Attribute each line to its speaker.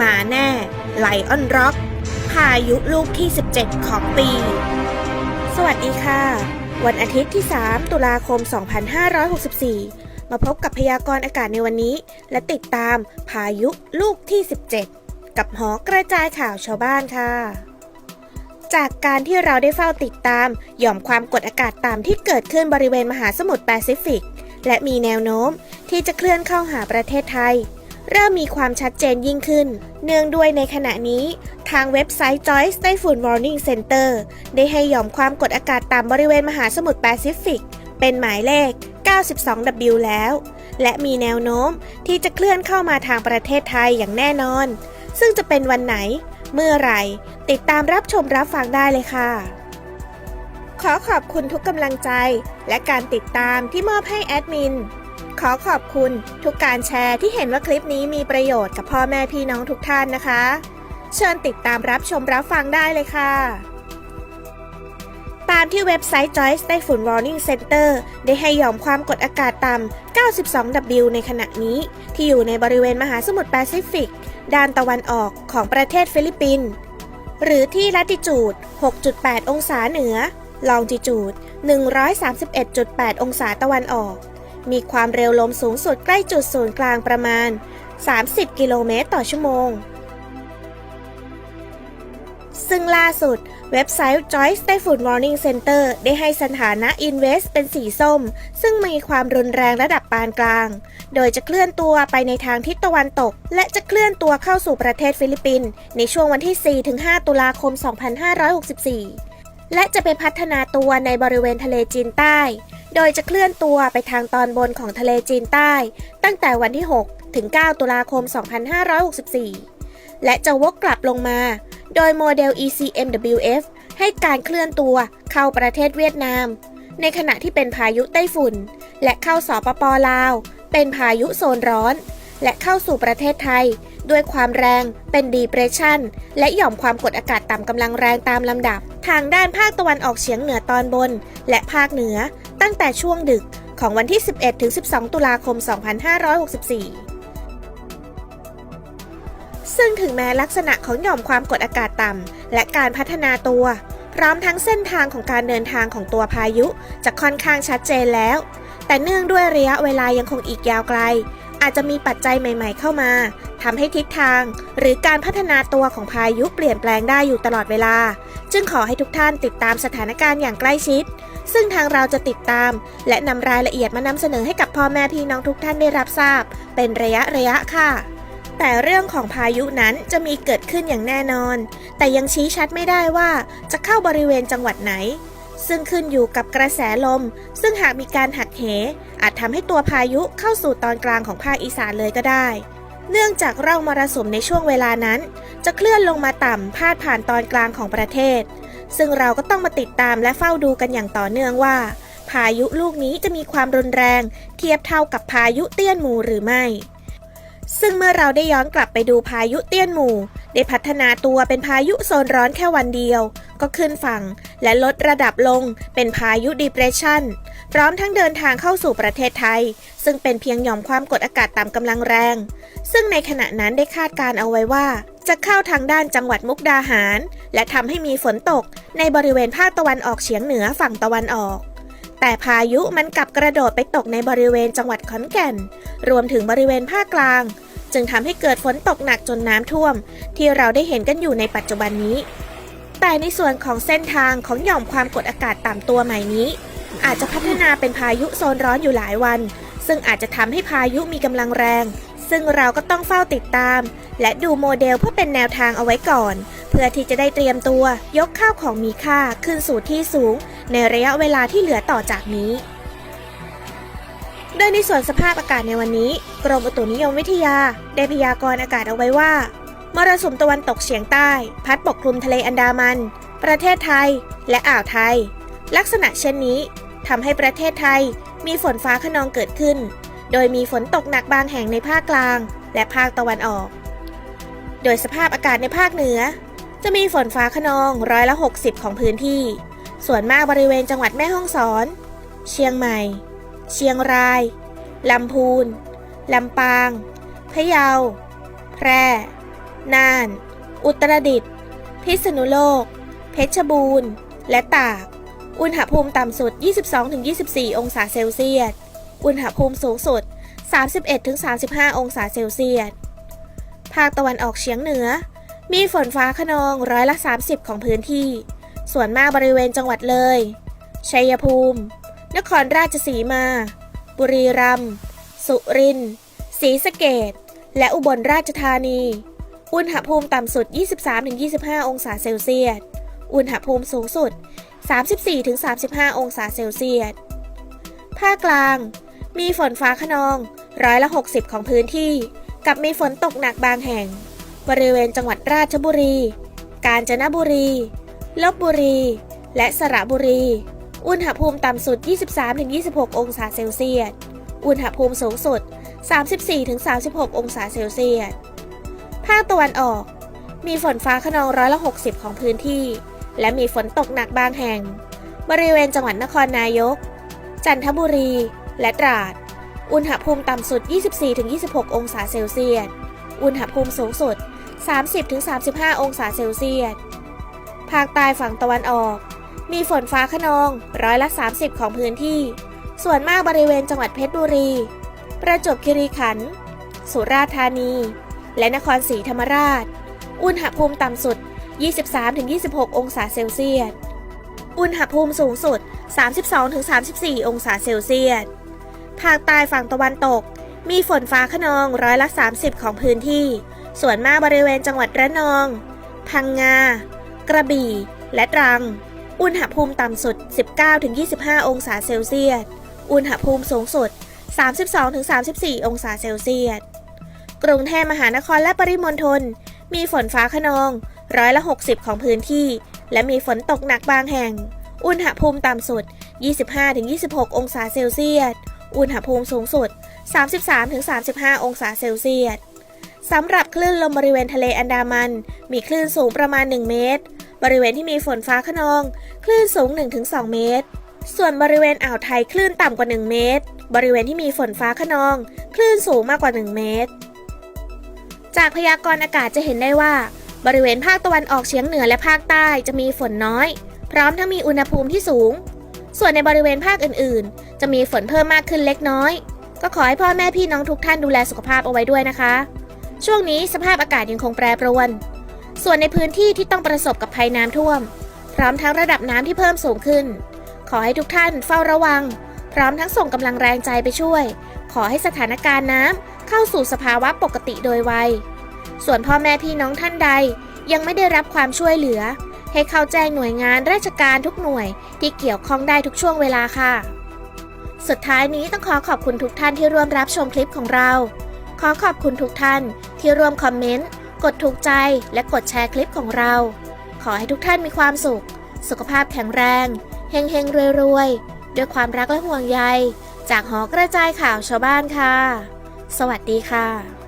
Speaker 1: มาแน่ไลออนร็อกพายุลูกที่ 17 ของปี สวัสดีค่ะ วันอาทิตย์ที่ 3 ตุลาคม 2564 มาพบกับพยากรณ์อากาศในวันนี้ และติดตามพายุลูกที่ 17 กับหอกระจายข่าวชาวบ้านค่ะ จากการที่เราได้เฝ้าติดตามหย่อมความกดอากาศต่ำที่เกิดขึ้นบริเวณมหาสมุทรแปซิฟิก และมีแนวโน้มที่จะเคลื่อนเข้าหาประเทศไทย เริ่มมีความชัดเจนยิ่งขึ้น เนื่องด้วยในขณะนี้ ทางเว็บไซต์ Joyce Typhoon Warning Center ได้ให้หย่อมความกดอากาศต่ำบริเวณมหาสมุทรแปซิฟิก เป็นหมายเลข 92W แล้ว และมีแนวโน้มที่จะเคลื่อนเข้ามาทางประเทศไทยอย่างแน่นอน ซึ่งจะเป็นวันไหน เมื่อไหร่ ติดตามรับชมรับฟังได้เลยค่ะขอขอบคุณทุกกำลังใจ และการติดตามที่มอบให้แอดมิน ขอขอบคุณทุกการแชร์ที่เห็นว่าคลิปนี้มีประโยชน์กับพ่อแม่พี่น้องทุกท่านนะคะ เชิญติดตามรับชมรับฟังได้เลยค่ะ ตามที่เว็บไซต์ Joyce Typhoon Warning Center ได้ให้หย่อมความกดอากาศต่ำ 92W ในขณะนี้ ที่อยู่ในบริเวณมหาสมุทรแปซิฟิก ด้านตะวันออกของประเทศฟิลิปปินส์หรือที่ลัติจูด 6.8 องศาเหนือ ลองจิจูด 131.8 องศาตะวันออก มีความเร็วลมสูงสุดใกล้จุดศูนย์กลางประมาณ 30 กิโลเมตรต่อชั่วโมง ซึ่งล่าสุด เว็บไซต์ Joyce Typhoon Warning Center ได้ให้สถานะ Invest เป็นสีส้ม ซึ่งมีความรุนแรงระดับปานกลาง โดยจะเคลื่อนตัวไปในทางทิศตะวันตก และจะเคลื่อนตัวเข้าสู่ประเทศฟิลิปปินส์ในช่วงวันที่ 4-5 ตุลาคม 2564 และจะไปพัฒนาตัวในบริเวณทะเลจีนใต้ โดยจะเคลื่อนตัวไปทางตอนบนของทะเลจีนใต้ ตั้งแต่วันที่ 6 ถึง 9 ตุลาคม 2564 และจะวกกลับลงมา โดยโมเดล ECMWF ให้การเคลื่อนตัวเข้าประเทศเวียดนาม ในขณะที่เป็นพายุไต้ฝุ่น และเข้าสปปลาว เป็นพายุโซนร้อน และเข้าสู่ประเทศไทย ด้วยความแรง เป็นดีเพรสชันและหย่อมความกดอากาศต่ำกำลังแรงตามลำดับ ทางด้านภาคตะวันออกเฉียงเหนือตอนบน และภาคเหนือ ตั้งแต่ช่วงดึกของวันที่ 11-12 ตุลาคม 2564ซึ่งถึงแม้ลักษณะของหย่อมความกดอากาศต่ำ และการพัฒนาตัว พร้อมทั้งเส้นทางของการเดินทางของตัวพายุ จะค่อนข้างชัดเจนแล้ว แต่เนื่องด้วยระยะเวลายังคงอีกยาวไกล อาจจะมีปัจจัยใหม่ ๆ เข้ามาทำให้ทิศทาง หรือการพัฒนาตัวของพายุเปลี่ยนแปลงได้อยู่ตลอดเวลา จึงขอให้ทุกท่านติดตามสถานการณ์อย่างใกล้ชิด ซึ่งทางเราจะติดตาม และนำรายละเอียดมานำเสนอให้กับพ่อแม่พี่น้องทุกท่านได้รับทราบ เป็นระยะระยะค่ะแต่เรื่องของพายุนั้นจะมีเกิดขึ้นอย่างแน่นอน แต่ยังชี้ชัดไม่ได้ว่าจะเข้าบริเวณจังหวัดไหน ซึ่งขึ้นอยู่กับกระแสลม ซึ่งหากมีการหัก เหอาจทำให้ตัวพายุเข้าสู่ตอนกลางของภาคอีสานเลยก็ได้ เนื่องจากร่องมรสุมในช่วงเวลานั้น จะเคลื่อนลงมาต่ำพาดผ่านตอนกลางของประเทศ ซึ่งเราก็ต้องมาติดตามและเฝ้าดูกันอย่างต่อเนื่องว่า พายุลูกนี้จะมีความรุนแรง เทียบเท่ากับพายุเตี้ยนหมู่หรือไม่ ซึ่งเมื่อเราได้ย้อนกลับไปดูพายุเตี้ยนหมู่ ได้พัฒนาตัวเป็นพายุโซนร้อนแค่วันเดียว ก็ขึ้นฝั่ง และลดระดับลงเป็นพายุดีเพรสชันพร้อมทั้งเดินทางเข้าสู่ประเทศไทย ซึ่งเป็นเพียงหย่อมความกดอากาศต่ำกำลังแรง ซึ่งในขณะนั้นได้คาดการเอาไว้ว่า จะเข้าทางด้านจังหวัดมุกดาหาร และทำให้มีฝนตกในบริเวณภาคตะวันออกเฉียงเหนือฝั่งตะวันออก แต่พายุมันกลับกระโดดไปตกในบริเวณจังหวัดขอนแก่น รวมถึงบริเวณภาคกลาง จึงทำให้เกิดฝนตกหนักจนน้ำท่วม ที่เราได้เห็นกันอยู่ในปัจจุบันนี้ แต่ในส่วนของเส้นทางของหย่อมความกดอากาศต่ำตัวใหม่นี้ อาจจะพัฒนาเป็นพายุโซนร้อนอยู่หลายวัน ซึ่งอาจจะทำให้พายุมีกำลังแรง ซึ่งเราก็ต้องเฝ้าติดตาม และดูโมเดลเพื่อเป็นแนวทางเอาไว้ก่อน เพื่อที่จะได้เตรียมตัว ยกข้าวของมีค่าขึ้นสู่ที่สูง ในระยะเวลาที่เหลือต่อจากนี้ โดยในส่วนสภาพอากาศในวันนี้ กรมอุตุนิยมวิทยา ได้พยากรณ์อากาศเอาไว้ว่ามรสุมตะวันตกเฉียงใต้ พัดปกคลุมทะเลอันดามัน ประเทศไทย และอ่าวไทย ลักษณะเช่นนี้ทำให้ประเทศไทยมีฝนฟ้าขนองเกิดขึ้น โดยมีฝนตกหนักบางแห่งในภาคกลาง และภาคตะวันออก โดยสภาพอากาศในภาคเหนือ จะมีฝนฟ้าขนองร้อยละ 60 ของพื้นที่ ส่วนมากบริเวณจังหวัดแม่ฮ่องสอน เชียงใหม่ เชียงราย ลำพูน ลำปาง พะเยา แพร่ น่าน อุตรดิตถ์ พิษณุโลก เพชรบูรณ์ และตาก อุณหภูมิต่ำสุด 22-24 องศาเซลเซียส อุณหภูมิสูงสุด 31-35 องศาเซลเซียส ภาคตะวันออกเฉียงเหนือ มีฝนฟ้าขนองร้อยละ 30 ของพื้นที่ ส่วนมากบริเวณจังหวัดเลย ชัยภูมิ นครราชสีมา บุรีรัมย์ สุรินทร์ ศรีสะเกดและอุบลราชธานี อุณหภูมิต่ำสุด 23-25 องศาเซลเซียส อุณหภูมิสูงสุด 34-35 องศาเซลเซียส ภาคกลาง มีฝนฟ้าขนองร้อยละ 60 ของพื้นที่ กับมีฝนตกหนักบางแห่ง บริเวณจังหวัดราชบุรี กาญจนบุรี ลบบุรี และสระบุรี อุณหภูมิต่ำสุด 23-26 องศาเซลเซียส อุณหภูมิสูงสุด 34-36 องศาเซลเซียส ภาคตะวันออก มีฝนฟ้าขนองร้อยละ 60 ของพื้นที่ และมีฝนตกหนักบางแห่ง บริเวณจังหวัดนครนายก จันทบุรี และตราด อุณหภูมิต่ำสุด 24-26 องศาเซลเซียส อุณหภูมิสูงสุด 30-35 องศาเซลเซียส ภาคใต้ฝั่งตะวันออก มีฝนฟ้าขนองร้อยละ 30 ของพื้นที่ ส่วนมากบริเวณจังหวัดเพชรบุรี ประจวบคีรีขันธ์สุราษฎร์ธานี และนครศรีธรรมราช อุณหภูมิต่ำสุด 23-26 องศาเซลเซียส อุณหภูมิสูงสุด 32-34 องศาเซลเซียส ภาคใต้ฝั่งตะวันตก มีฝนฟ้าขนองร้อยละ 30 ของพื้นที่ ส่วนมากบริเวณจังหวัดระนอง พังงา กระบี่ และตรัง อุณหภูมิต่ำสุด 19-25 องศาเซลเซียส อุณหภูมิสูงสุด 32-34 องศาเซลเซียส กรุงเทพมหานครและปริมณฑลมีฝนฟ้าขนองร้อยละ 60 ของพื้นที่ และมีฝนตกหนักบางแห่ง อุณหภูมิต่ำสุด 25-26 องศาเซลเซียส อุณหภูมิสูงสุด 33-35 องศาเซลเซียส สำหรับคลื่นลมบริเวณทะเลอันดามัน มีคลื่นสูงประมาณ 1 เมตร บริเวณที่มีฝนฟ้าขนอง คลื่นสูง 1-2 เมตร ส่วนบริเวณอ่าวไทยคลื่นต่ำกว่า 1 เมตร บริเวณที่มีฝนฟ้าขนอง คลื่นสูงมากกว่า 1 เมตร จากพยากรณ์อากาศจะเห็นได้ว่า บริเวณภาคตะวันออกเฉียงเหนือและภาคใต้จะมีฝนน้อย พร้อมทั้งมีอุณหภูมิที่สูง ส่วนในบริเวณภาคอื่น ๆ จะมีฝนเพิ่มมากขึ้นเล็กน้อย ก็ขอให้พ่อแม่พี่น้องทุกท่านดูแลสุขภาพเอาไว้ด้วยนะคะ ช่วงนี้สภาพอากาศยังคงแปรปรวน ส่วนในพื้นที่ที่ต้องประสบกับภัยน้ำท่วม พร้อมทั้งระดับน้ำที่เพิ่มสูงขึ้น ขอให้ทุกท่านเฝ้าระวัง พร้อมทั้งส่งกำลังแรงใจไปช่วย ขอให้สถานการณ์น้ำเข้าสู่สภาวะปกติโดยไว ส่วนพ่อแม่พี่น้องท่านใดยังไม่ได้รับความช่วยเหลือ ให้เข้าแจ้งหน่วยงานราชการทุกหน่วยที่เกี่ยวข้องได้ทุกช่วงเวลาค่ะ สุดท้ายนี้ต้องขอขอบคุณทุกท่านที่ร่วมรับชมคลิปของเรา ขอขอบคุณทุกท่านที่ร่วมคอมเมนต์ กดถูกใจและกดแชร์คลิปของเรา ขอให้ทุกท่านมีความสุข สุขภาพแข็งแรงเฮงเฮงรวยรวยๆด้วยความรักและห่วงใย จากหอกระจายข่าวชาวบ้านค่ะ สวัสดีค่ะ